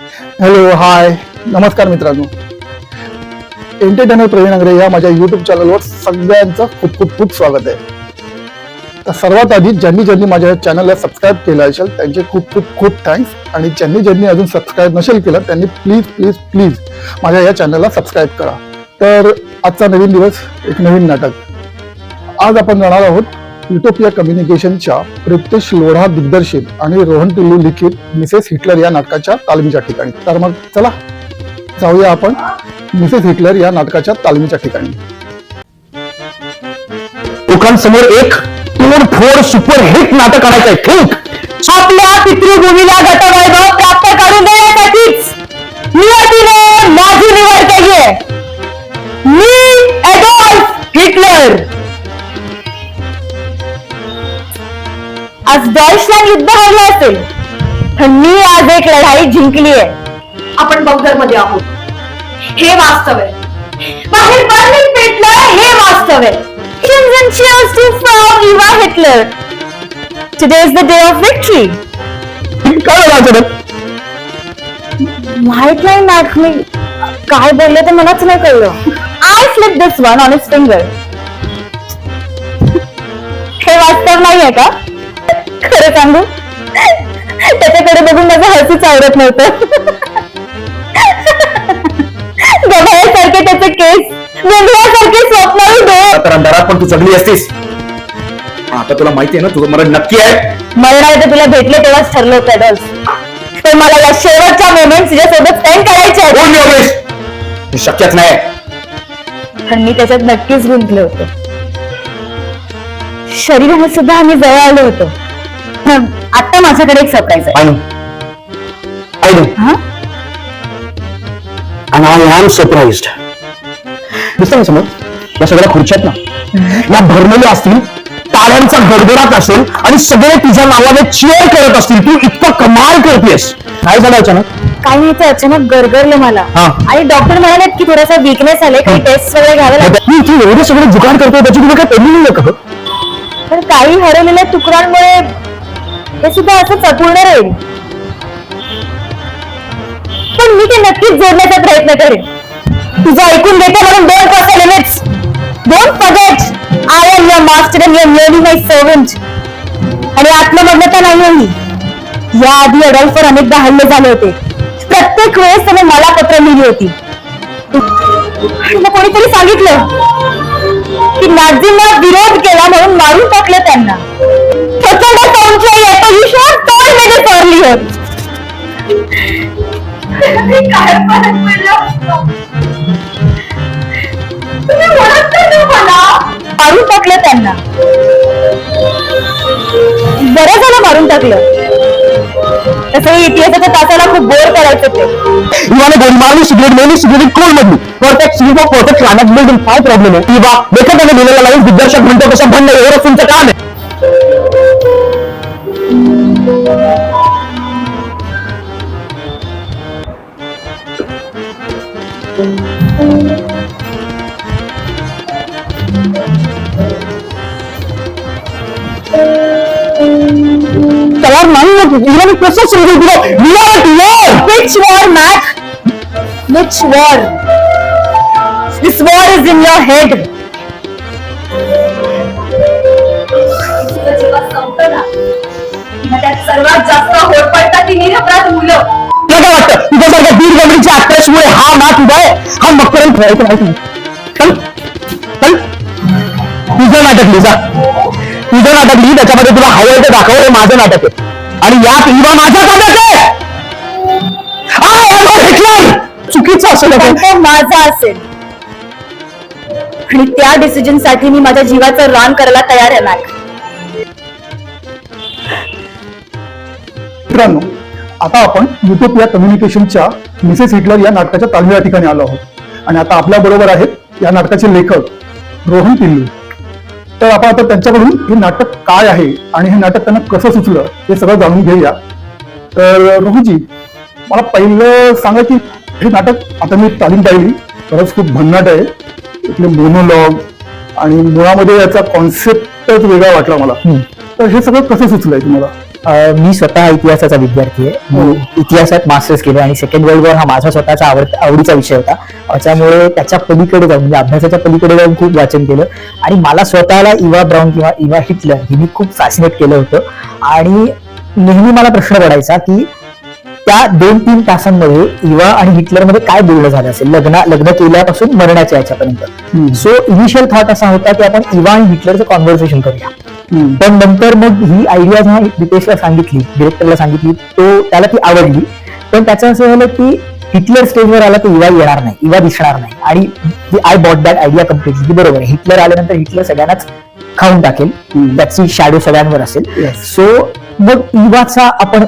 Hello hi नमस्कार मित्रांनो. Entertainer Pravin अंग्रे या माझ्या युट्यूब चॅनलवर सगळ्यांचं खूप खूप खूप स्वागत आहे. तर सर्वात आधी ज्यांनी ज्यांनी माझ्या चॅनलला सबस्क्राईब केलं असेल त्यांचे खूप खूप खूप थँक्स आणि ज्यांनी ज्यांनी अजून सबस्क्राईब नसेल केलं त्यांनी प्लीज प्लीज प्लीज माझ्या या चॅनलला सबस्क्राईब करा. तर आजचा नवीन दिवस एक नवीन नाटक. आज आपण जाणार आहोत युटोपिया कम्युनिकेशनच्या प्रितेश लोढा दिग्दर्शित आणि रोहन टिल्लू लिखित मिसेस हिटलर या नाटकाच्या तालमीच्या ठिकाणी. तर मग चला जाऊया आपण मिसेस हिटलर या नाटकाच्या तालमीच्या ठिकाणी. लोकांसमोर एक तोडफोड सुपरहिट नाटक आणायचंय. ठीक. आपल्या पितृभूमीला गतवैभव प्राप्त करून देण्यासाठीच नियतीने माझी निवड केली मी एडॉल्फ हिटलर आज डॉइचलँड युद्ध हरलं असेल. पण मी आज एक लढाई जिंकली आहे. आपण मध्ये आहोत. हे वास्तव आहे. बाहेर बर्लिन पेटलं हे वास्तव आहे. Hymns and cheers to Frau Eva Hitler. Today is the day of victory. काय? माहीत नाही मॅक मी काय बोलले ते मलाच नाही कळलं. I flip this one on is finger हे वास्तव नाहीये का? खरं सांगू? त्याच्याकडे बघून माझं हसूच आवडत नव्हतं. गबाळ्यासारखे त्याचे केस स्वप्नाळू डोळे. तर अंधारात पण तू जगली असतीस. आता तुला माहिती आहे ना तुझं मरण नक्की आहे. मरणार तुला भेटले तेव्हाच ठरलं होतं डॉल्स तर मला या शेवटच्या मोमेंट तुझ्यासोबत स्पेंड करायचे आहेत. कोण योगेश हे शक्यच नाही. पण मी त्याच्यात नक्कीच गुंतले होते. शरीराने सुद्धा आम्ही जवळ आलो होतो. आता माझ्याकडे एक सरप्राईज आहे. आय हा? एम सरप्राईज्ड दिसतं ना समोर? या सगळ्या खुर्च्या आहेत ना? या भरलेल्या असतील टाळ्यांचा गडगडाट असेल आणि सगळे तुझ्या नावाने चेअर करत असतील तू इतकं कमाल करतेस. काय झालं अचानक? काय नाही ते अचानक गरगरलं मला. हा. आणि डॉक्टर म्हणाले की थोडासा विकनेस आले काही टेस्ट वगैरे घ्यावे लागेल मी इथे एवढे सगळे जुगाड करतोय त्याची तुला काय नाही का गं? पण काही हरवलेल्या तुकड्यांमुळे हे सुद्धा असंच अपूर्ण राहील. पण मी ते नक्कीच जोडण्याचा प्रयत्न करेन. तुझं ऐकून घेते म्हणून दोन cross limits don't forget I am your master and your learning my servant आणि आत्ममग्नता नाही आहे. ही याआधी अडल्फवर अनेकदा हल्ले झाले होते. प्रत्येक वेळेस त्याने मला पत्र लिहिली होती. आणि कोणीतरी सांगितलं की नाझींना विरोध केला म्हणून मारून टाकलं त्यांना. संशय येतो ईश्वर तोड मेरे सरली मारून टाकलं त्यांना. बरं झालं मारून टाकलं. तसं इतिहासाच्या तासाला खूप बोर करायचं ते. इवाने गोळी मारली सिगरेट मेली सिगरेट कोण मधली perfect cigarette perfect climax building काय प्रॉब्लेम आहे? किंवा लेखकाने लिहिलेला लाईन दिग्दर्शक म्हणतो कसं बंद एवढं तुमचं काम आहे. नाही होत इवाने कसं समजून दिलं विराट वर Which war, Mac? Which war? This war is in your head. सर्वात जास्त होत पडतात ती निरपराध मुलं तुला काय वाटतं तुझ्यासारख्या बीड गमडीच्या अट्रॅक्समुळे हा नाच उभा आहे हा मकपर्यंत ठेवायचं तुझं नाटक लिही जा तुझं नाटक लिही त्याच्यामध्ये तुला हवं ते दाखव हे माझं नाटक आहे आणि यात इवा माझं Hitler! चुकीचं असेल पण. तो माझा असेल. आणि त्या डिसिजनसाठी मी माझ्या जीवाचं रान करायला तयार आहे मॅक मित्रांनो आता आपण युटोपिया कम्युनिकेशनच्या मिसेस हिटलर या नाटकाच्या तालमी या ठिकाणी आलो आहोत. आणि आता आपल्या बरोबर आहेत या नाटकाचे लेखक रोहन टिल्लू तर आपण आता त्यांच्याकडून हे नाटक काय आहे आणि हे नाटक त्यांना कसं सुचलं हे सगळं जाणून घेऊया. तर रोहनजी मला पहिलं सांगा की हे नाटक आता मी तालीम पाहिली. खरंच खूप भन्नाट आहे. इथले मोनोलॉग आणि मुळामध्ये याचा कॉन्सेप्टच वेगळा वाटला मला. तर हे सगळं कसं सुचलंय तुम्हाला? मी स्वतः इतिहासाचा विद्यार्थी आहे. मी इतिहासात मास्टर्स केले आणि सेकंड वर्ल्ड वॉर हा माझा स्वतःचा आवड आवडीचा विषय होता. अं, त्यामुळे त्याच्या पलीकडे जाऊन म्हणजे अभ्यासाच्या पलीकडे जाऊन खूप वाचन केलं. आणि मला स्वतःला इवा ब्राऊन किंवा इवा हिटलर हिने खूप फॅसिनेट केलं होतं. आणि नेहमी मला प्रश्न पडायचा की त्या दोन तीन तासांमध्ये इवा आणि हिटलरमध्ये काय बोलणं झालं असेल? लग्न लग्न केल्यापासून मरणाच्या याच्यापर्यंत. सो इनिशियल थॉट असा होता की आपण इवा आणि हिटलरचं कॉन्व्हर्सेशन करूया. पण नंतर मग ही आयडिया जेव्हा रितेशला सांगितली डिरेक्टरला सांगितली. तो त्याला ती आवडली. पण त्याचं असं झालं की हिटलर स्टेजवर आला तर इवा येणार नाही इवा दिसणार नाही. आणि I bought that idea completely की बरोबर आहे. हिटलर आल्यानंतर हिटलर सगळ्यांनाच खाऊन टाकेल. त्याची शॅडो सगळ्यांवर असेल. सो मग इवाचा आपण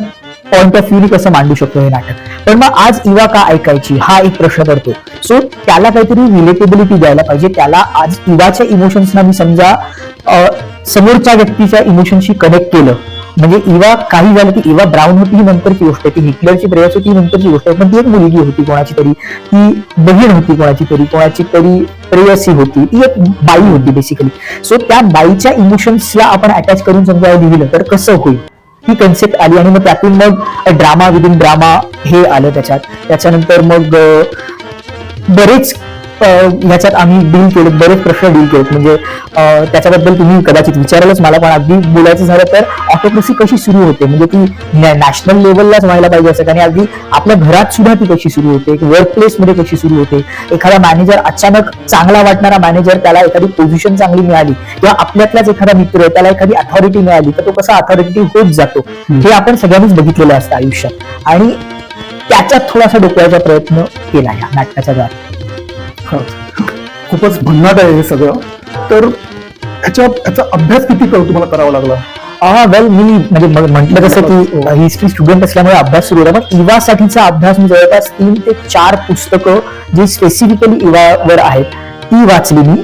पॉइंट ऑफ व्ह्यू कसं मांडू शकतो हे नाटक? पण मग आज इवा का ऐकायची? हा एक प्रश्न पडतो. सो त्याला काहीतरी रिलेटेबिलिटी द्यायला पाहिजे. त्याला आज इवाच्या इमोशन्सना मी समजा समोरच्या व्यक्तीच्या इमोशनशी कनेक्ट केलं. म्हणजे इवा काही झालं की इवा ब्राऊन होती ही नंतरची गोष्ट आहे ती हिटलरची प्रेयस होती ही नंतरची गोष्ट आहे पण ती एक मुलगी होती कोणाची तरी ती बहीण होती कोणाची तरी कोणाची तरी प्रेयसी होती ती एक बाई होती बेसिकली सो त्या बाईच्या इमोशन्सला आपण अटॅच करून समजा लिहिलं तर कसं होईल? ही कन्सेप्ट आली आणि मग त्यातून मग ड्रामा विदिन ड्रामा हे आलं त्याच्यात. त्याच्यानंतर मग बरेच ह्याच्यात आम्ही डील केले बरेच प्रश्न डील केलेत. म्हणजे त्याच्याबद्दल तुम्ही कदाचित विचारालच मला पण अगदी बोलायचं झालं तर ऑटोक्रेसी कशी सुरू होते? म्हणजे ती नॅशनल लेवललाच व्हायला पाहिजे असं आणि अगदी आपल्या घरात सुद्धा ती कशी सुरू होते? वर्क प्लेस मध्ये कशी सुरू होते? एखादा मॅनेजर अचानक चांगला वाटणारा मॅनेजर त्याला एखादी पोझिशन चांगली मिळाली किंवा आपल्यातलाच एखादा मित्र त्याला एखादी अथॉरिटी मिळाली तर तो कसा अथॉरिटी होत जातो? हे आपण सगळ्यांनीच बघितलेलं असतं आयुष्यात. आणि त्याच्यात थोडासा डोक्याचा प्रयत्न केला या नाटकाच्या द्वारे. खूपच भन्नाट आहे हे सगळं. तर ह्याच्या ह्याचा अभ्यास किती कर तुम्हाला करावा लागला? हा वेल मी म्हणजे म्हटलं कसं की हिस्ट्री स्टुडंट असल्यामुळे अभ्यास सुरू होता पण इवासाठीचा अभ्यास मी जवळपास तीन ते चार पुस्तकं जी स्पेसिफिकली इवावर आहेत ती वाचली मी.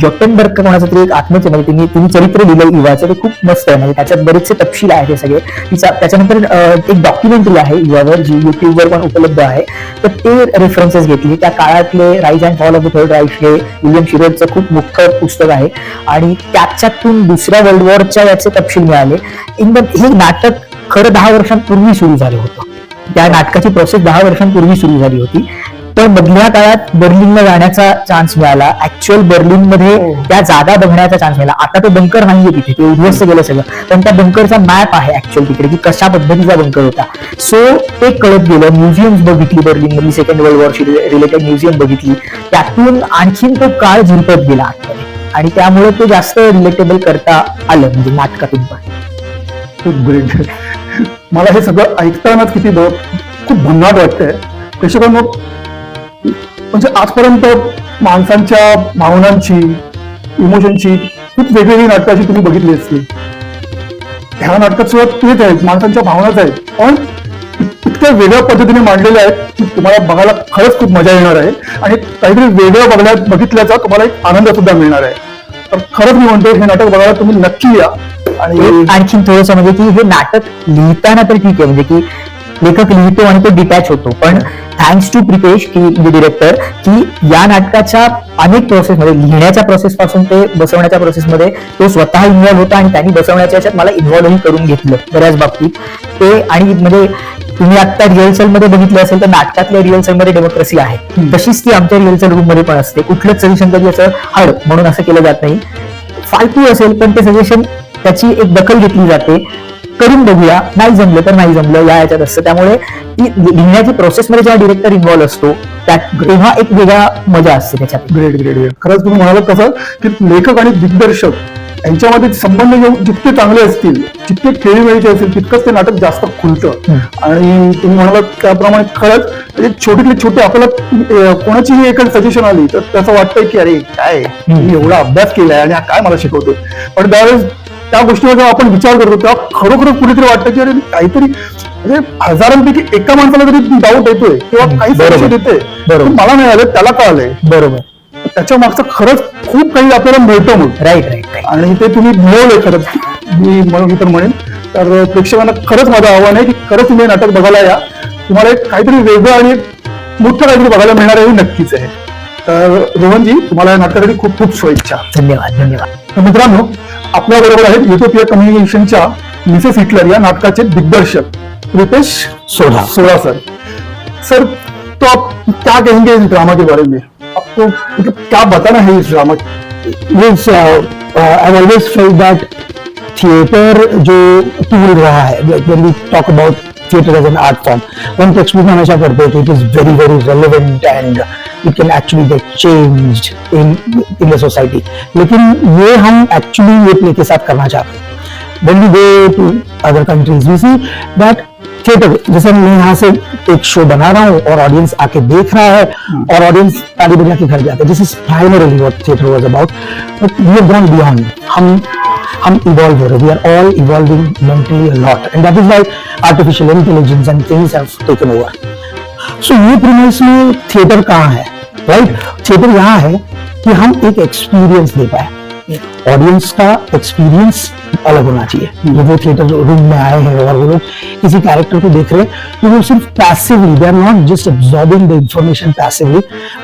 जॉटन का कोणाचं तरी एक आत्मच म्हणजे तिने तिने चरित्र लिहिलं युवाचं ते खूप मस्त आहे. म्हणजे त्याच्यात बरेचसे तपशील आहेत हे सगळे. तिचा त्याच्यानंतर एक डॉक्युमेंटरी आहे युवावर जी युट्यूबवर पण उपलब्ध आहे. तर ते रेफरन्सेस घेतली. त्या काळातले rise and fall of the third Reich हे विलियम शिरोडचं खूप मुख्य पुस्तक आहे. आणि त्याच्यातून दुसऱ्या वर्ल्ड वॉरच्या याचे तपशील मिळाले. एकदम हे नाटक खरं दहा वर्षांपूर्वी सुरू झालं होतं. त्या नाटकाची प्रोसेस दहा वर्षांपूर्वी सुरू झाली होती. तर मधल्या काळात बर्लिनला जाण्याचा चान्स मिळाला. ऍक्च्युअल बर्लिनमध्ये हो. त्या जागा बघण्याचा चान्स मिळाला. आता तो बंकर नाहीये तिथे. ते उद्ध्वस्त गेलं सगळं. पण त्या बंकरचा मॅप आहे ऍक्च्युअल तिकडे की कशा पद्धतीचा बंकर होता. सो ते कळत गेलं. म्युझियम्स बघितली बर्लिन मधली सेकंड वर्ल्ड वॉरशी रिलेटेड म्युझियम बघितली. त्यातून आणखीन तो काळ झिरपत गेला आतमध्ये. आणि त्यामुळे ते जास्त रिलेटेबल करता आलं म्हणजे नाटकातून पण. खूप ग्रेट मला हे सगळं ऐकतानाच किती खूप भन्नाट वाटतंय. प्रेक्षकांनो म्हणजे आजपर्यंत माणसांच्या भावनांची इमोशनची खूप वेगवेगळी नाटकाची तुम्ही बघितली असतील. ह्या नाटकात सुद्धा तेच आहेत माणसांच्या भावनाच आहेत. पण इतक्या वेगळ्या पद्धतीने मांडलेल्या आहेत की तुम्हाला बघायला खरंच खूप मजा येणार आहे. आणि काहीतरी वेगळं बघण्या बघितल्याचा तुम्हाला एक आनंद सुद्धा मिळणार आहे. तर खरंच मी म्हणतो हे नाटक बघायला तुम्ही नक्की या. आणि आणखीन थोडंसं म्हणजे की हे नाटक लिहिताना तर ठीक आहे म्हणजे की लेखक लिहितो आणि तो डिटॅच होतो. पण थँक्स टू प्रितेश की डिरेक्टर की या नाटकाच्या अनेक प्रोसेस मध्ये लिहिण्याच्या प्रोसेस पासून ते बसवण्याच्या प्रोसेस मध्ये तो स्वतः इन्व्हॉल्व होता आणि त्यांनी बसवण्याच्या याच्यात मला इन्व्हॉल्वही करून घेतलं बऱ्याच बाबतीत. ते आणि म्हणजे तुम्ही आता रिहर्सलमध्ये बघितलं असेल तर नाटकातल्या रिहर्सलमध्ये डेमोक्रेसी आहे. तशीच ती आमच्या रिहर्सल रूममध्ये पण असते. कुठलंच सजेशन कधी असं हड म्हणून असं केलं जात नाही. फालतू असेल पण ते सजेशन त्याची एक दखल घेतली जाते. करून बघूया. नाही जमलं तर नाही जमलं या याच्यात असतं. त्यामुळे ती लिहिण्याची प्रोसेसमध्ये जेव्हा डिरेक्टर इन्व्हॉल्व असतो त्यात तेव्हा एक वेगळा मजा असते त्याच्यात. ग्रेट ग्रेट खरंच तुम्ही म्हणालात कसं की लेखक आणि दिग्दर्शक यांच्यामध्ये संबंध जेव- जितके चांगले असतील जितके खेळीमेळीचे असतील तितकंच ते नाटक जास्त खुलतं. आणि तुम्ही म्हणालात त्याप्रमाणे खरंच म्हणजे छोटीतले छोटे आपल्याला कोणाचीही एक सजेशन आली तर त्याचं वाटतंय की अरे काय? मी एवढा अभ्यास केलाय आणि हा काय मला शिकवतोय? पण त्यावेळेस त्या गोष्टीवर जेव्हा आपण विचार करतो. तेव्हा खरोखरच कुठेतरी वाटतं की अरे काहीतरी म्हणजे हजारांपैकी एका माणसाला जरी डाऊट येतोय किंवा काही बरोबर. येते बरोबर. मला नाही आलं त्याला कळालंय. बरोबर. त्याच्या मागचं खरंच खूप काही आपल्याला मिळतं मग राईट राईट आणि ते तुम्ही मिळवलंय खरंच. मी म्हणून मी तर म्हणेन. तर प्रेक्षकांना खरंच माझं आव्हान आहे की खरंच तुम्ही नाटक बघायला या. तुम्हाला एक काहीतरी वेगळं आणि मोठं काहीतरी बघायला मिळणार आहे हे नक्कीच आहे. तर रोहनजी तुम्हाला या नाटकासाठी खूप खूप शुभेच्छा. धन्यवाद धन्यवाद. तर मित्रांनो आपल्या बरोबर आहेत युटोपिया कम्युनिकेशनच्या मिसेस हिटलर या नाटकाचे दिग्दर्शक रितेश सोढा. सोड़ा सर सर तो आप क्या कहेंगे इस ड्रामा के बारे में? आपको मतलब क्या बताना है इस drama means I always feel that theatre जो टूल रहा है when we talk about theatre as an art form text book में हमेशा पढ़ते थे it is very very relevant and it can actually get change in in the society लेकिन ये हम actually ये प्ले के साथ करना चाहते हैं। When we go to other countries we see that theatre जैसे मैं यहाँ से एक शो बना रहा हूँ और ऑडियंस आके देख रहा है और ऑडियंस ताली बजा के घर जाते हैं। This is primarily what theatre was about but we have gone beyond हम हम इवॉल्व हो रहे we are all evolving mentally a lot and that is why artificial intelligence and things have taken over so ये premise में theatre कहाँ है? Right theatre यहाँ है कि हम एक एक्सपीरियंस दे पाए। ऑडियंस का एक्सपीरियंस अलग होना चाहिए। जो वो थिएटर रूम में आए हैं और वो लोग किसी कैरेक्टर को देख रहे हैं तो वो सिर्फ़ passively they are not just absorbing the information passively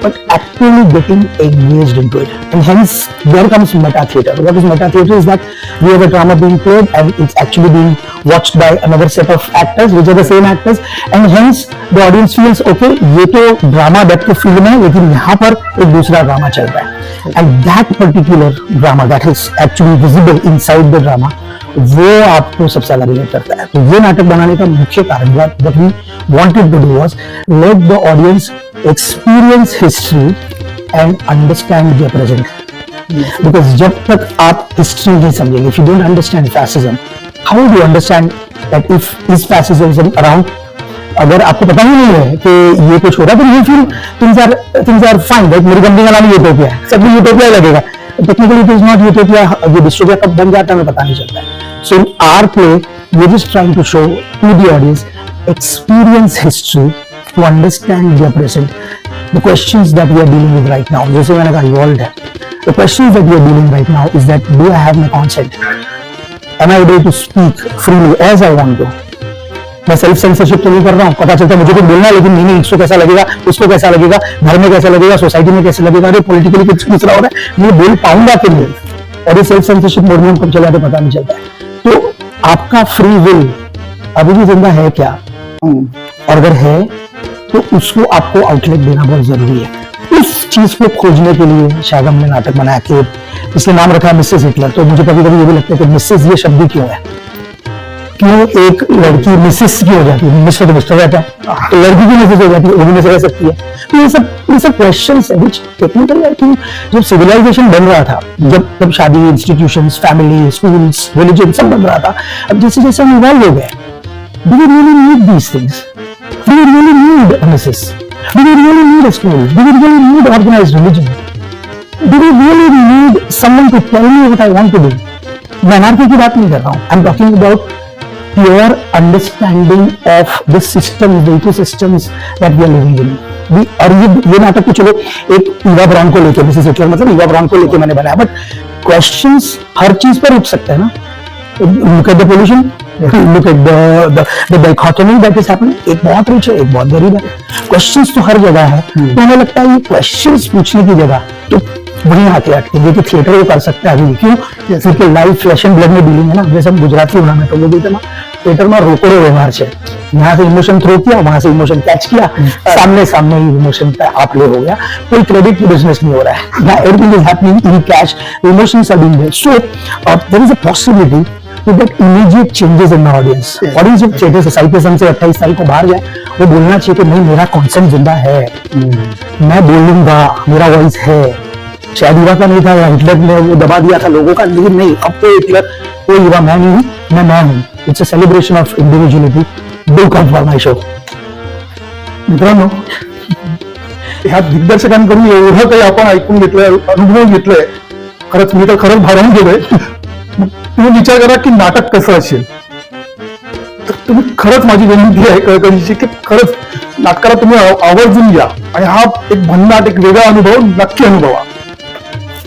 but actively getting engage into it and hence there comes meta theatre what is meta theatre is that we have a drama being played and it's actually being watched by another set of actors which are the same actors and hence the audience feels okay ये तो drama depth film है, लेकिन यहाँ पर एक दूसरा drama चल रहा है। And that particular drama drama that is actually visible inside the drama वो आपको सबसे ज़्यादा रिलेट करता है। तो ये नाटक बनाने का मुख्य कारण था that we wanted to do was let the audience experience history and understand the present because जब तक आप हिस्ट्री नहीं समझेंगे if you don't understand fascism how do understand that if is fascism around अगर आपको पता ही नहीं है कि ये कुछ हो रहा है तो ये फिर things are things are fine like Mary company का नाम यूटोपिया सब यूटोपिया लगेगा। Technically it is not utopia ये डिस्टोपिया कब बन जाता है हमें पता नहीं चलता है so in our play we just trying to show to the audience experience history to understand the present the questions that we are dealing with right now जैसे मैंने कहा इवॉल्व है the questions that we are dealing right now is that do I have my consent am I able to speak freely as I want to मैं self censorship तो नहीं कर रहा हूँ। पता चलता है मुझे कुछ बोलना है, लेकिन नहीं इसको कैसा लगेगा? उसको कैसा लगेगा? घर में कैसा लगेगा? सोसाइटी में कैसे लगेगा? अरे पोलिटिकली कुछ दूसरा हो रहा है। मैं बोल पाऊँगा कि नहीं और ये सेल्फ सेंसरशिप मोड में कब चला पता नहीं चलता है। तो आपका फ्री विल अभी भी ज़िंदा है क्या? और अगर है तो उसको आपको आउटलेट देना बहुत ज़रूरी है। उस चीज़ को खोजने के लिए शायद हमने नाटक बनाया कि इसका नाम रखा है मिसेस हिटलर। तो मुझे कभी कभी ये भी लगता है कि मिसेस ये शब्द क्यों है? क्यों एक लड़की मिसेस की हो जाती है मिस्टर तो मिस्टर रहता है तो लड़की की मिसेस हो जाती है वो भी मिसेस रह सकती है तो ये सब ये सब क्वेश्चन है विच टेक्निकली आई थिंक जब सिविलाइजेशन बन रहा था जब जब शादी इंस्टीट्यूशंस फैमिली स्कूल्स रिलीजन सब बन रहा था अब जैसे जैसे हम इवॉल्व हो गए really need these things? Do we really need a missus? Do we really need a school? Do we really need organized religion? Do we really need someone to tell me what I want to do? मैं anarchy की बात नहीं कर रहा हूँ I am talking about pure understanding of the system the ecosystems that we are living in भी और ये ये नाटक तो चलो एक ईवा ब्राउन को लेके मिसेस हिटलर मतलब ईवा ब्राउन को लेके मैंने बनाया बट क्वेश्चंस हर चीज़ पर उठ सकते हैं ना। Look at the pollution look at the the the dichotomy that is happening एक बहुत रिच है एक बहुत गरीब है। क्वेश्चंस तो हर जगह है। तो हमें लगता है ये क्वेश्चंस पूछने की जगह तो वहीं आके अटके जो कि थिएटर वो कर सकता है अभी। क्यों? क्योंकि लाइव फ्लैश एंड ब्लड में डीलिंग है ना। जैसे हम गुजराती होना में तो बोलते ना थिएटर में रोको रो व्यवहार છે यहाँ से इमोशन थ्रो किया वहाँ से इमोशन कैच किया सामने सामने ही इमोशन का आप ले हो गया कोई क्रेडिट बिज़नेस नहीं हो रहा है everything is happening in cash emotions are being so there is a possibility in the audience. Audience जब थिएटर सोसाइटी से अट्ठाईस तारीख को बाहर जाए वो बोलना चाहिए कि नहीं मेरा कॉन्सेंट ज़िंदा है। मैं बोलूँगा मेरा वॉइस है। शायद युवा का नहीं था या हिटलर ने वो दबा दिया था लोगों का लेकिन नहीं अब तो हिटलर वो युवा मैं नहीं हूँ मैं मैं हूँ। It's a celebration of individuality do come for my show मित्रांनो ह्या दिग्दर्शकांकडून एवढं काही आपण ऐकून घेतलंय अनुभव घेतलंय खरंच मी तर खरंच भारावून गेलोय. तुम्ही विचार करा की नाटक कसं असेल? तर तुम्ही खरंच माझी विनंती आहे कळकळीची की खरंच नाटकाला तुम्ही आवर्जून घ्या. आणि हा एक भन्नाट एक वेगळा अनुभव नक्की अनुभवा.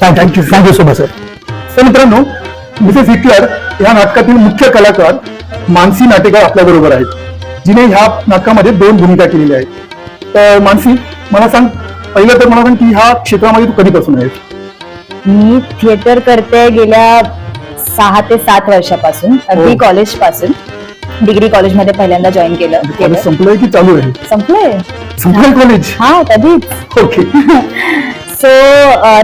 Thank you thank you so much sir मित्रांनो मिसेस हिटलर या नाटकातील मुख्य कलाकार मानसी नाटेकर आपल्या बरोबर आहेत. जिने ह्या नाटकामध्ये दोन भूमिका केलेल्या आहेत. तर मानसी मला सांग पहिलं तर मला सांग की ह्या क्षेत्रामध्ये तू कधीपासून आहेस? मी थिएटर करते गेल्या सहा ते सात वर्षापासून अगदी हो. कॉलेजपासून डिग्री कॉलेजमध्ये पहिल्यांदा जॉईन केलं कॉलेज केलं. संपलंय की चालू आहे? संपलंय. संपलंय कॉलेज? हा कधीच. ओके. सो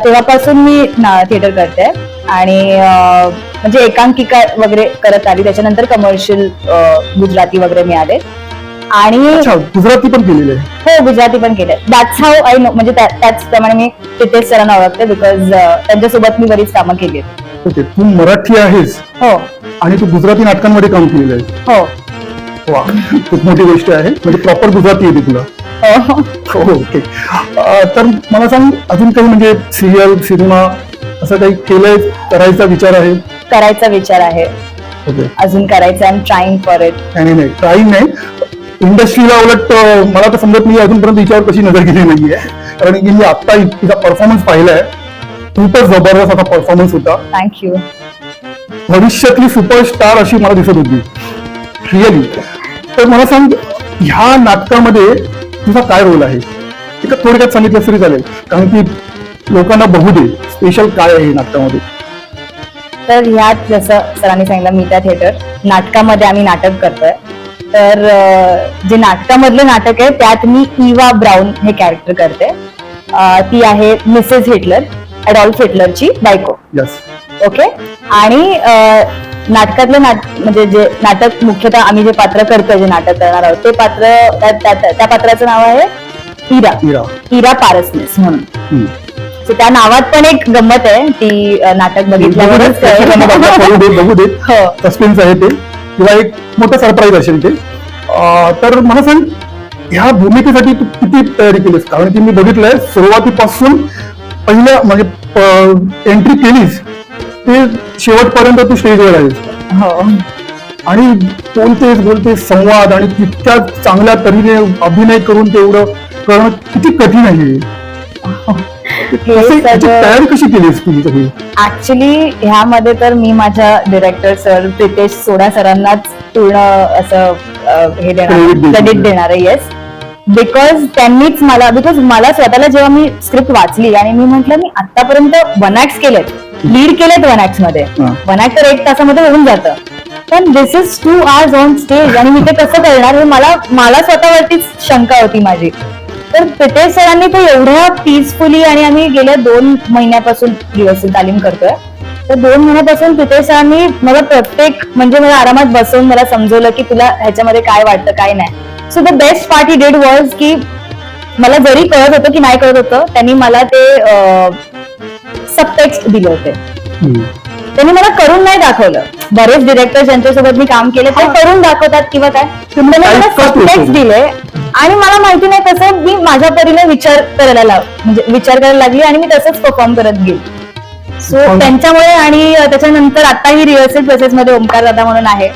तेव्हापासून मी थिएटर करते. आणि म्हणजे एकांकिका वगैरे करत आली. त्याच्यानंतर कमर्शियल गुजराती वगैरे मिळाले. आणि गुजराती पण केलेलं आहे. हो गुजराती पण केले दॅट्स हाऊ आय नो म्हणजे त्या- त्याचप्रमाणे मी तिथेच सरांना ओळखते बिकॉज त्यांच्यासोबत मी बरीच कामं केली. ओके तू मराठी आहेस. हो. आणि तू गुजराती नाटकांमध्ये काम केलेलं आहे हो. वा खूप मोठी गोष्ट आहे. म्हणजे प्रॉपर गुजराती येते तुला. हो. ओके. तर मला सांग अजून काही म्हणजे सिरियल सिनेमा असं काही केलंय करायचा विचार आहे? करायचा विचार आहे. ओके. अजून करायचा I am trying for it नाही नाही ट्राईंग नाही. इंडस्ट्रीला उलट अं, मला तर समजत मी अजूनपर्यंत हिच्यावर कशी नजर गेली नाहीये. कारण की मी आता तिचा परफॉर्मन्स पाहिलाय. खूपच जबरदस्त आता परफॉर्मन्स होता. थँक्यू भविष्यातली सुपरस्टार अशी मला दिसत होती. रिअली तर मला सांग ह्या नाटकामध्ये तुझा काय रोल आहे? एका थोडक्यात सांगितलं तरी चालेल. कारण की लोकांना बघू दे. स्पेशल काय आहे नाटकामध्ये? तर ह्यात जसं सरांनी सांगितलं मीटा थिएटर नाटकामध्ये आम्ही नाटक करतोय. तर जे नाटकामधलं नाटक आहे त्यात मी इवा ब्राऊन हे कॅरेक्टर करते. ती आहे मिसेस हिटलर अडॉल्फ हिटलरची बायको. ओके? आणि नाटकातलं नाट म्हणजे जे नाटक मुख्यतः आम्ही जे पात्र करतोय जे नाटक करणार आहोत ते पात्र त्या- त्या त्या पात्राचं नाव आहे इरा इरा इरा पारसनेस म्हणून. So त्या नावात पण एक गंमत आहे. ती नाटक बघितल्यावरच बघा, हो. सस्पेन्स आहे ते. किंवा एक मोठं सरप्राईज असेल ते. अं, तर मला सांग ह्या भूमिकेसाठी तू किती तयारी केलीस? कारण की मी बघितलंय सुरुवातीपासून पहिल्या म्हणजे एंट्री केलीस ते शेवटपर्यंत तू स्टेजवर आहेस. हो. आणि बोलतेस बोलतेस संवाद आणि तितक्या चांगल्या तऱ्हेने अभिनय करून तेवढं करणं किती कठीण आहे तयारी कशी सगळी? ऍक्च्युली ह्यामध्ये तर मी माझ्या डिरेक्टर सर प्रितेश सोडा सरांनाच पूर्ण असं अं, हे देणार. क्रेडिट देणार आहे. येस बिकॉज त्यांनीच मला बिकॉज मला स्वतःला जेव्हा मी स्क्रिप्ट वाचली आणि मी म्हंटल मी आतापर्यंत वन ऍक्ट केलेत. लीड केलेत वन ऍक्टमध्ये. हा. वन ऍक्ट तर एक तासामध्ये होऊन जातं. पण this is two hours on stage आणि मी ते कसं करणार हे मला मला स्वतःवरतीच शंका होती माझी. तर प्रितेश सरांनी ते एवढ्या पीसफुली आणि आम्ही गेल्या दोन महिन्यापासून दिवस तालीम करतोय. तर दोन महिन्यापासून प्रितेश सरांनी मला प्रत्येक म्हणजे मला आरामात बसवून मला समजवलं की तुला ह्याच्यामध्ये काय वाटतं काय नाही. So the best part he dead was की मला जरी कळत होतं की नाही कळत होतं त्यांनी मला ते सबटेक्स्ट दिले होते. त्यांनी मला करून नाही दाखवलं. बरेच डिरेक्टर ज्यांच्यासोबत मी काम केले ते करून दाखवतात किंवा काय. त्यांनी मला दिले आणि मला माहिती नाही तसं मी माझ्या परीने विचार करायला लाव म्हणजे विचार करायला लागली आणि मी तसंच परफॉर्म करत गेली. सो त्यांच्यामुळे आणि त्याच्यानंतर आता ही रिहर्सल प्रोसेस मध्ये ओमकार दादा म्हणून आहे.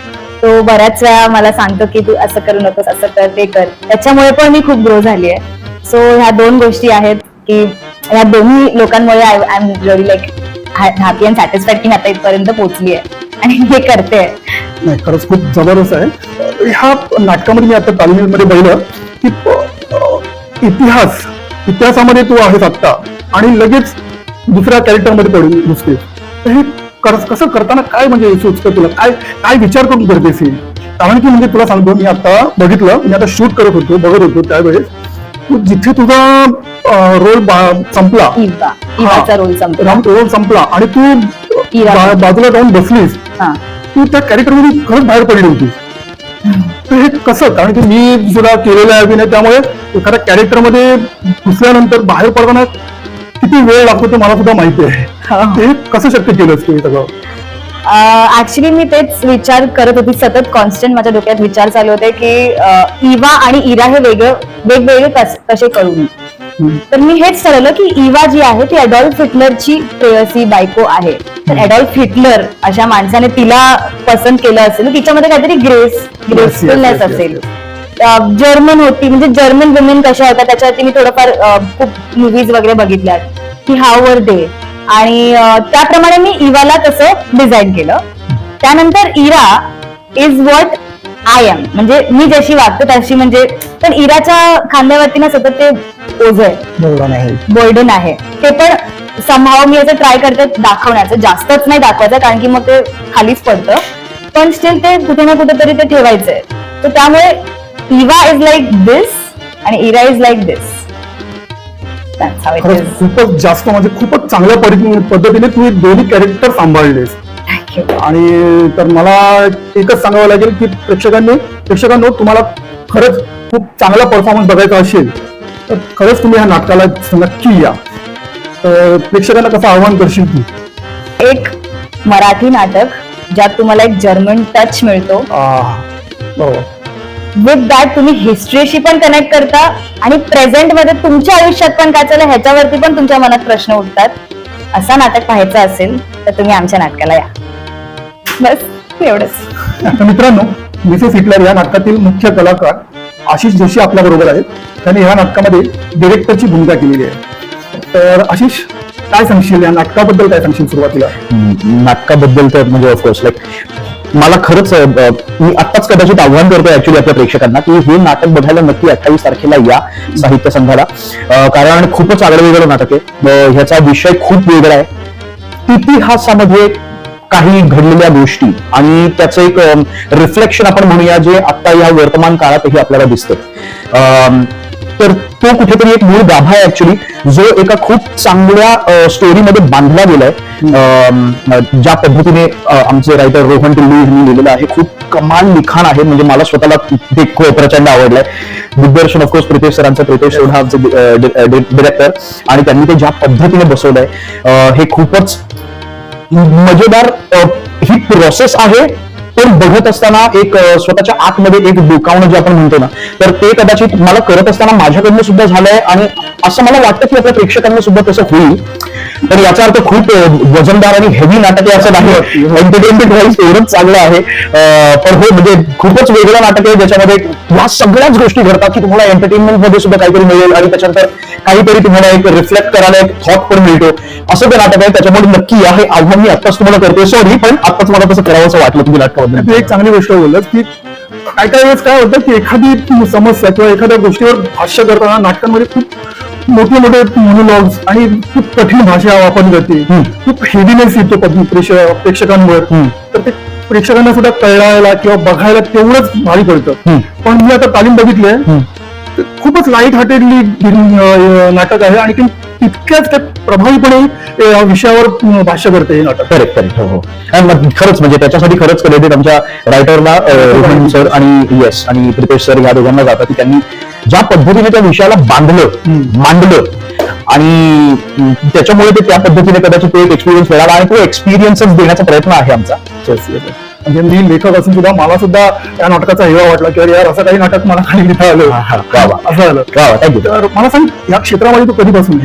तो बऱ्याच वेळा मला सांगतो की तू असं करू नकोस असं कर ते कर. त्याच्यामुळे पण मी खूप ग्रो झाली आहे सो ह्या दोन गोष्टी आहेत की ह्या दोन्ही लोकांमुळे I am really like happy and satisfied की आता इथपर्यंत पोहोचली आहे आणि हे करते नाही खरंच खूप जबरदस्त आहे. ह्या नाटकामध्ये मी आता तालमीमध्ये पाहिलं की इतिहास इतिहासामध्ये तू आहेस आत्ता. आणि लगेच दुसऱ्या कॅरेक्टरमध्ये पडून दिसते तर हे कसं करताना काय म्हणजे सुचतं तुला? काय काय विचार करून करतेस कारण की म्हणजे तुला सांगतो मी आता बघितलं मी आता शूट करत होतो बघत होतो त्यावेळेस. तू जिथे तुझा रोल संपला. रोल संपला. रोल संपला. आणि तू इरा. बा- बाजूला जाऊन बसलीस. हा. तू त्या कॅरेक्टरमध्ये खरंच बाहेर पडली होती तर हे कसं? कारण की मी सुद्धा केलेलं आहे अभिनय त्यामुळे एखाद्या कॅरेक्टरमध्ये घुसल्यानंतर बाहेर पडताना किती वेळ लागतो ते मला सुद्धा माहिती आहे. हो. ते कसं शक्य केलंस तू सगळं? ऍक्च्युली मी तेच विचार करत होती सतत कॉन्स्टंट माझ्या डोक्यात विचार चालू होते की इवा आणि इरा हे वेगळं वेगवेगळे कस- करू मी. तर मी हेच ठरवलं की इवा जी आहे ती अडॉल्फ हिटलरची प्रेयसी बायको आहे. तर अडॉल्फ हिटलर अशा माणसाने तिला पसंत केलं असेल तिच्यामध्ये काहीतरी ग्रेस ग्रेसफुलनेस. असेल. जर्मन होती म्हणजे जर्मन वुमेन कशा होत्या त्याच्यावरती मी थोडंफार खूप मुव्हीज वगैरे बघितल्यात. की हाव वर डे आणि त्याप्रमाणे मी इवाला तसं डिझाईन केलं. त्यानंतर Ira is what I am म्हणजे मी जशी वागते तशी म्हणजे पण इराच्या खांद्यावरती ना सतत ते ओझ आहे. आहे. बर्डन आहे. ते पण समहाव मी असं ट्राय करते दाखवण्याचं. जास्तच नाही दाखवायचं कारण की मग ते खालीच पडतं. पण स्टील ते कुठे ना कुठेतरी ते ठेवायचंय. तर त्यामुळे इवा इज लाईक दिस आणि इरा इज लाईक दिस खूपच जास्त म्हणजे खूपच चांगल्या पद्धतीने पद्धतीने तू हे दोन्ही कॅरेक्टर सांभाळलेस. आणि तर मला एकच सांगावं लागेल की प्रेक्षकांनी प्रेक्षकांनो तुम्हाला खरंच खूप चांगला परफॉर्मन्स बघायचा असेल तर खरंच तुम्ही ह्या नाटकाला नक्की या. तर प्रेक्षकांना कसं आव्हान करशील तू? एक मराठी नाटक ज्यात तुम्हाला एक जर्मन टच मिळतो. बरोबर. विथ दॅट तुम्ही हिस्ट्रीशी पण कनेक्ट करता आणि प्रेझेंटमध्ये तुमच्या आयुष्यात पण काय चाललं ह्याच्यावरती पण तुमच्या मनात प्रश्न उठतात. असं नाटक पाहायचं असेल तर तुम्ही आमच्या नाटकाला या. बस एवढंच. तर मित्रांनो मिसेस हिटलर या नाटकातील मुख्य कलाकार आशिष जोशी आपल्या बरोबर आहेत. त्यांनी या नाटकामध्ये डिरेक्टरची भूमिका केलेली आहे. तर आशिष काय सांगशील? या नाटकाबद्दल काय सांगशील सुरुवातीला? नाटकाबद्दल तर म्हणजे ऑफकोर्स लाईक मला खरंच मी आत्ताच कदाचित आव्हान करतो ऍक्च्युली आपल्या प्रेक्षकांना की हे नाटक बघायला नक्की अठ्ठावीस तारखेला या साहित्य संघाला. कारण खूपच आगळं वेगळं नाटक आहे. ह्याचा विषय खूप वेगळा आहे. इतिहासामध्ये काही घडलेल्या गोष्टी आणि त्याचं एक रिफ्लेक्शन आपण म्हणूया जे आता या वर्तमान काळातही आपल्याला दिसतं तर तो कुठेतरी एक मूळ गाभा आहे ऍक्च्युली जो एका खूप चांगल्या स्टोरीमध्ये बांधला गेलाय. ज्या पद्धतीने आमचे रायटर रोहन टिल्लू यांनी लिहिलेलं आहे. खूप कमाल लिखाण आहे. म्हणजे मला स्वतःला ते प्रचंड आवडलंय. दिग्दर्शन ऑफकोर्स प्रितेश सरांचा. प्रितेश सोढा डिरेक्टर आणि त्यांनी ते ज्या पद्धतीने बसवलंय हे खूपच मजेदार ही प्रोसेस आहे. पण बघत असताना एक स्वतःच्या आतमध्ये एक डोकावणं जे आपण म्हणतो ना तर ते कदाचित मला करत असताना माझ्याकडनं सुद्धा झालंय आणि असं मला वाटतं की आपल्या प्रेक्षकांना सुद्धा तसं होईल. तर याचा अर्थ खूप वजनदार आणि हेवी नाटक आहे असं नाही. एंटरटेनमेंट वाईज एवढंच चांगलं आहे. पण हो म्हणजे खूपच वेगळं नाटक आहे ज्याच्यामध्ये या सगळ्याच गोष्टी घडतात की तुम्हाला एंटरटेनमेंटमध्ये सुद्धा काहीतरी मिळेल आणि त्याच्यानंतर काहीतरी तुम्हाला एक रिफ्लेक्ट करायला एक थॉट पण मिळतो असं ते नाटक आहे त्याच्यामुळे नक्की या हे आव्हान मी आत्ताच तुम्हाला करतोय सॉरी पण आत्ताच मला तसं करावंसं वाटलं तुम्ही तू नाटकाबद्दल एक चांगली गोष्ट बोललास की काय काय वेळेस काय होतं की एखादी समस्या किंवा एखाद्या गोष्टीवर भाष्य करताना नाटकांमध्ये खूप मोठे मोठे मोनोलॉग्स आणि खूप कठीण भाषा जाते हम्म. खूप हेवीनेस येतो प्रेक्षकांवर. तर ते प्रेक्षकांना सुद्धा कळायला किंवा बघायला तेवढंच भारी पडतं. पण मी आता तालीम बघितली आहे हम्म. तर खूपच लाइट हार्टेडली नाटक आहे. आणि तितक्याच ते प्रभावीपणे या विषयावर भाष्य करते हे नाटक. करेक्ट करेक्ट हो हो. आणि खरंच म्हणजे त्याच्यासाठी खरंच क्रेडिट आमच्या रायटरला रोहन सर आणि येस आणि प्रितेश सर या दोघांना जातात की त्यांनी ज्या पद्धतीने त्या विषयाला बांधलं. मांडलं आणि त्याच्यामुळे ते त्या पद्धतीने कदाचित तो एक एक्सपिरियन्स मिळाला आणि तो एक्सपिरियन्सच देण्याचा प्रयत्न आहे आमचा. म्हणजे मी लेखक असून सुद्धा मला सुद्धा या नाटकाचा हेवा वाटला की अरे यार असं काही नाटक मला खाली लिहिता आलं. हा, हा. असं you. तर मला सांग या क्षेत्रामध्ये तू कधीपासून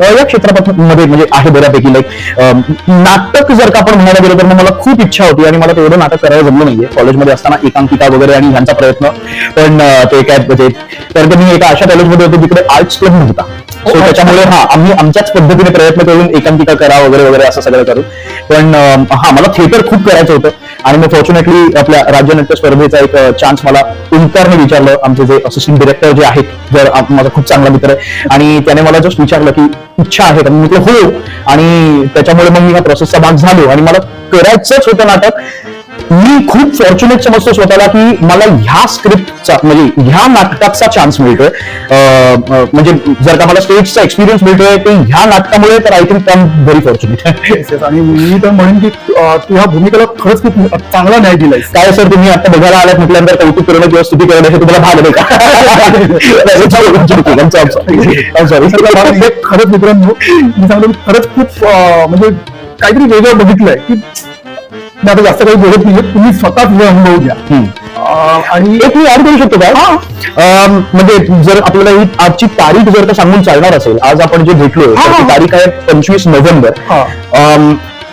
या क्षेत्रामध्ये म्हणजे आहे बऱ्यापैकी. लाईक नाटक जर का आपण म्हणायला गेलो तर मग मला खूप इच्छा होती आणि मला तेवढं नाटक करायला जमलं नाहीये. कॉलेजमध्ये असताना एकांकिका वगैरे आणि ह्यांचा प्रयत्न. पण ते काय म्हणजे तर मी एका अशा कॉलेजमध्ये होतो जिकडे आर्ट्स क्लब नव्हता. त्याच्यामुळे हा आम्ही आमच्याच पद्धतीने प्रयत्न करून एकांकिका करा वगैरे वगैरे असं सगळं करू पण हा मला थिएटर खूप करायचं होतं. आणि मग फॉर्च्युनेटली आपल्या राज्यनाट्य स्पर्धेचा एक चान्स मला ओंकारने विचारलं आमचे जे असिस्टंट डिरेक्टर जे आहेत जर माझा खूप चांगला मित्र आहे. आणि त्याने मला जस्ट विचारलं की इच्छा आहे का? मी म्हटलं हो. आणि त्याच्यामुळे मग मी ह्या प्रोसेसचा भाग झालो. आणि मला करायचंच होतं नाटक खूप फॉर्च्युनेट समजतो स्वतःला की मला ह्या स्क्रिप्टचा म्हणजे ह्या नाटकाचा चान्स मिळतोय. म्हणजे जर का मला स्टेजचा एक्सपिरियन्स मिळतोय ते ह्या नाटकामुळे तर I think I very fortunate. आणि मी तर म्हणेन की तू ह्या भूमिकेला खरंच खूप चांगला न्याय दिलायस. काय सर तुम्ही आता बघायला आलात म्हटल्यानंतर कौतुक करणं किंवा स्तुती करणं हे तुम्हाला भाग आहे का? सॉरी खरंच मित्रांनो मी सांगतो खरंच खूप म्हणजे काहीतरी वेगळं बघितलंय की मी आता जास्त काही बोलत नाही तुम्ही स्वतःच हे अनुभव घ्या आणि एक मी ऍड करू शकतो काय म्हणजे जर आपल्याला ही आजची तारीख जर का सांगून चालणार असेल आज आपण जे हा. तारीख आहे पंचवीस नोव्हेंबर.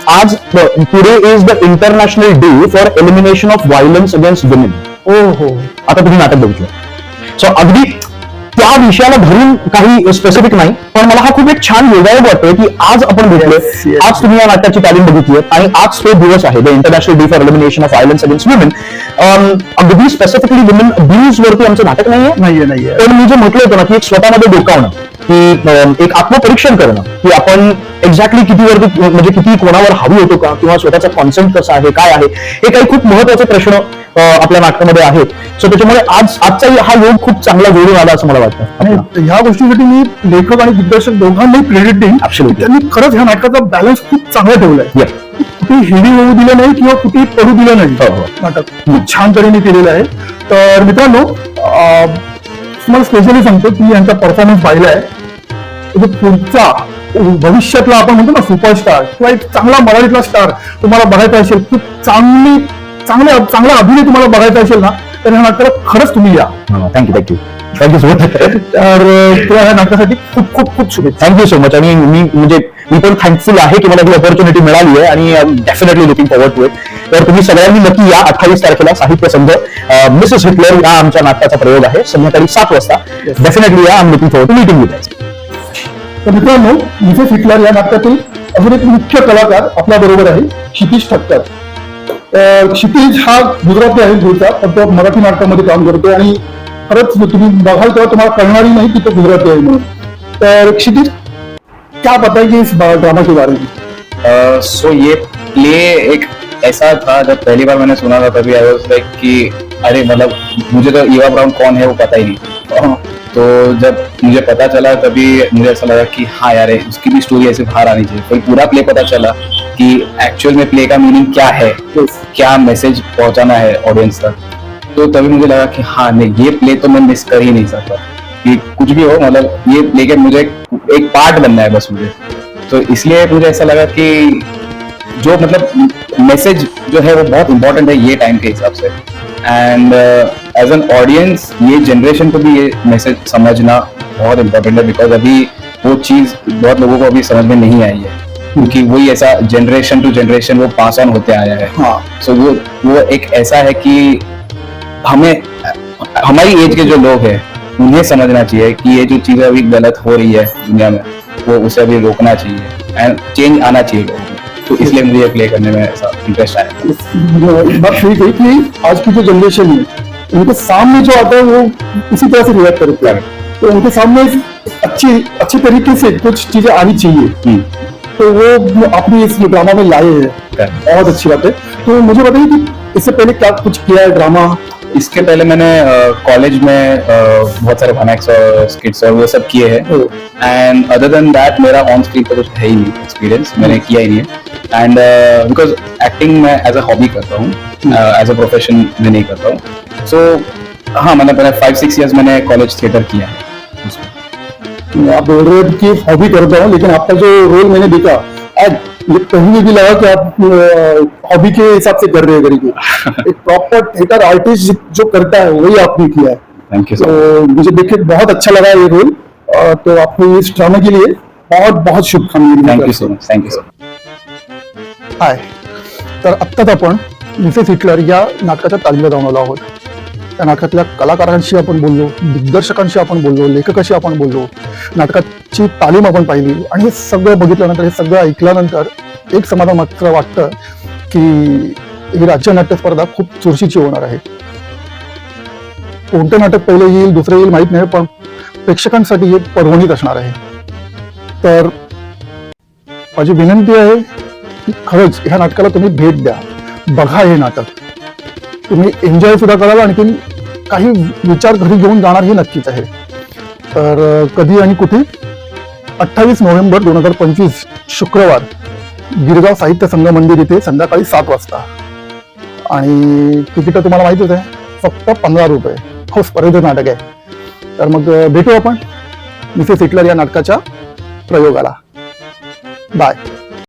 आज today is the international day for elimination of violence against women हो हो आता तुम्ही नाटक बघितलं. सो अगदी त्या विषयाला धरून काही स्पेसिफिक नाही पण मला हा खूप एक छान योगायोग वाटतोय की आज आपण भेटलोय. आज तुम्ही या नाटकाची तालीम बघितली आणि आज तो दिवस आहे the international day for elimination of violence against women अगदी स्पेसिफिकली वुमेन अब्युज वरती आमचं नाटक नाहीये. नाहीये नाहीये. पण मी जे म्हटलं होतं ना की एक स्वतःमध्ये डोकावणं. की एक आत्मपरीक्षण करणं. की आपण एक्झॅक्टली किती वरती म्हणजे किती कोणावर हवी होतो का? किंवा स्वतःचा कॉन्सेप्ट कसा आहे? काय आहे? हे काही खूप महत्त्वाचे प्रश्न आपल्या नाटकामध्ये आहेत. सो त्याच्यामुळे आज आजचा हा योग खूप चांगला जोडून आला असं मला वाटतं. आणि ह्या गोष्टीसाठी मी लेखक आणि दिग्दर्शक दोघांनाही क्रेडिट देईन. त्यांनी खरंच ह्या नाटकाचा बॅलन्स खूप चांगला ठेवलाय. कुठे हिडी होऊ दिलं नाही किंवा कुठे पडू दिलं नाही. हो, हो. नाटक खूप छान तऱ्हेने केलेलं आहे. तर मित्रांनो तुम्हाला स्पेशली सांगतो की यांचा परफॉर्मन्स पाहिलाय. तो पुढचा भविष्यातला आपण म्हणतो ना सुपरस्टार किंवा एक चांगला मराठीतला स्टार तुम्हाला बघायचा असेल खूप चांगली चांगला चांगला अभिनय तुम्हाला बघायचा असेल ना तर ह्या नाटकाला खरंच तुम्ही या. Thank you thank you thank you so much तर तुला ह्या नाटकासाठी खूप खूप खूप शुभेच्छा. थँक्यू सो मच आणि मी म्हणजे मी पण थँकफुल आहे की मला ही ऑपॉर्च्युनिटी मिळाली आहे आणि definitely looking forward to it तर तुम्ही सगळ्यांनी नक्की या अठ्ठावीस तारखेला साहित्य संघ मिसेस हिटलर या आमच्या नाटकाचा प्रयोग आहे. संध्याकाळी सात वाजता. डेफिनेटली या. I'm looking forward to meeting with तर मित्रांनो मिसेस हिटलर या नाटकातील अजून एक मुख्य कलाकार आपल्या बरोबर आहे क्षितिज ठक्कर. क्षितिज हा गुजराती आहे गुजरात पण तो मराठी नाटकामध्ये काम करतो आणि खरंच तुम्ही बघाल तेव्हा तुम्हाला कळणारही नाही की तो गुजराती आहे म्हणून. तर क्षितिज क्या बताएँगे इस ड्रामा के बारे में? सो ये प्ले एक ऐसा था जब पहली बार मैंने सुना था तभी आई वाज लाइक कि अरे मतलब मुझे तो ईवा ब्राउन कौन है वो पता ही नहीं। हाँ, तो जब मुझे पता चला तभी मुझे ऐसा लगा कि हाँ यार उसकी भी स्टोरी ऐसे बाहर आनी चाहिए। फिर पूरा प्ले पता चला कि एक्चुअल में प्ले का मीनिंग क्या है. क्या मैसेज पहुंचाना है ऑडियंस तक। तो तभी मुझे लगा कि हाँ नहीं ये प्ले तो मैं मिस कर ही नहीं सकता। कि कुछ भी हो मतलब ये प्ले के मुझे एक, एक पार्ट बनना है बस मुझे। तो इसलिए मुझे ऐसा लगा कि जो मतलब मैसेज जो है वो बहुत इंपॉर्टेंट है ये टाइम के हिसाब से। एंड एज एन ऑडियंस ये जनरेशन को भी ये मैसेज समझना बहुत इम्पोर्टेंट है बिकॉज़ अभी वो चीज़ बहुत लोगों को अभी समझ में नहीं आई है। क्योंकि वही ऐसा जनरेशन टू जनरेशन वो पास ऑन होते आया है। हाँ। सो वो वो एक ऐसा है कि हमें हमारी एज के जो लोग हैं उन्हें समझना चाहिए कि ये जो चीज़ें अभी गलत हो रही है दुनिया में वो उसे अभी रोकना चाहिए। एंड चेंज आना चाहिए लोगों में तो इसलिए मुझे ये प्ले करने में इंटरेस्ट आया। बात सही कही कि आज की जो जनरेशन है उनके सामने जो आता है वो इसी तरह से रिएक्ट करते हैं। तो उनके सामने अच्छी अच्छी तरीके से कुछ चीज़ें आनी चाहिए। हम्म, तो वो अपनी इस ड्रामा में लाए हैं। बहुत अच्छी बात है। तो मुझे बताइए कि इससे पहले क्या कुछ किया है ड्रामा इसके पहले मैंने कॉलेज में बहुत सारे वन और स्किट्स और वो सब किए हैं। एंड अदर देन दैट मेरा ऑन स्क्रीन का कुछ है ही नहीं एक्सपीरियंस मैंने किया ही नहीं है। एंड बिकॉज़ एक्टिंग मैं एज अ हॉबी करता हूँ एज अ प्रोफेशन मैं नहीं करता हूँ। सो so, हाँ मैंने पहले फाइव सिक्स ईयर्स मैंने कॉलेज थिएटर किया है। आप बोल रहे हो कि हॉबी करता हूँ लेकिन आपका जो रोल मैंने देखा कहीं भी लगा कि आप हॉबी के हिसाब से कर रहे हैं एक प्रॉपर थिएटर आर्टिस्ट जो करता है वही आपने किया है। थैंक यू सो तो मुझे देख के बहुत अच्छा लगा ये रोल तो आपको इस ड्रामा के लिए बहुत बहुत शुभकामनाएँ thank you so much thank you so much hi तर आत्ताच आपण मिसेस हिटलर या नाटकाच्या तालीला जाऊन आलो आहोत. त्या नाटकातल्या कलाकारांशी आपण बोललो दिग्दर्शकांशी आपण बोललो लेखकाशी आपण बोललो नाटकाची तालीम आपण पाहिली आणि हे सगळं बघितल्यानंतर हे सगळं ऐकल्यानंतर एक समाधान मात्र वाटतं की ही राज्य नाट्य स्पर्धा खूप चुरशीची होणार आहे. कोणतं नाटक पहिलं येईल दुसरं येईल माहीत नाही पण प्रेक्षकांसाठी हे पर्वणीत असणार आहे. तर माझी विनंती आहे की खरंच ह्या नाटकाला तुम्ही भेट द्या. बघा हे नाटक. तुम्ही एन्जॉय सुद्धा कराल आणखी काही विचार घरी घेऊन जाणार हे नक्कीच आहे. तर कधी आणि कुठे? अठ्ठावीस नोव्हेंबर दोन हजार पंचवीस शुक्रवार गिरगाव साहित्य संघ मंदिर इथे संध्याकाळी सात वाजता. आणि तिकीट तुम्हाला माहितीच आहे फक्त पंधरा रुपये. हो स्पर्धेचं नाटक आहे. तर मग भेटू आपण मिसेस हिटलर या नाटकाच्या प्रयोगाला. बाय.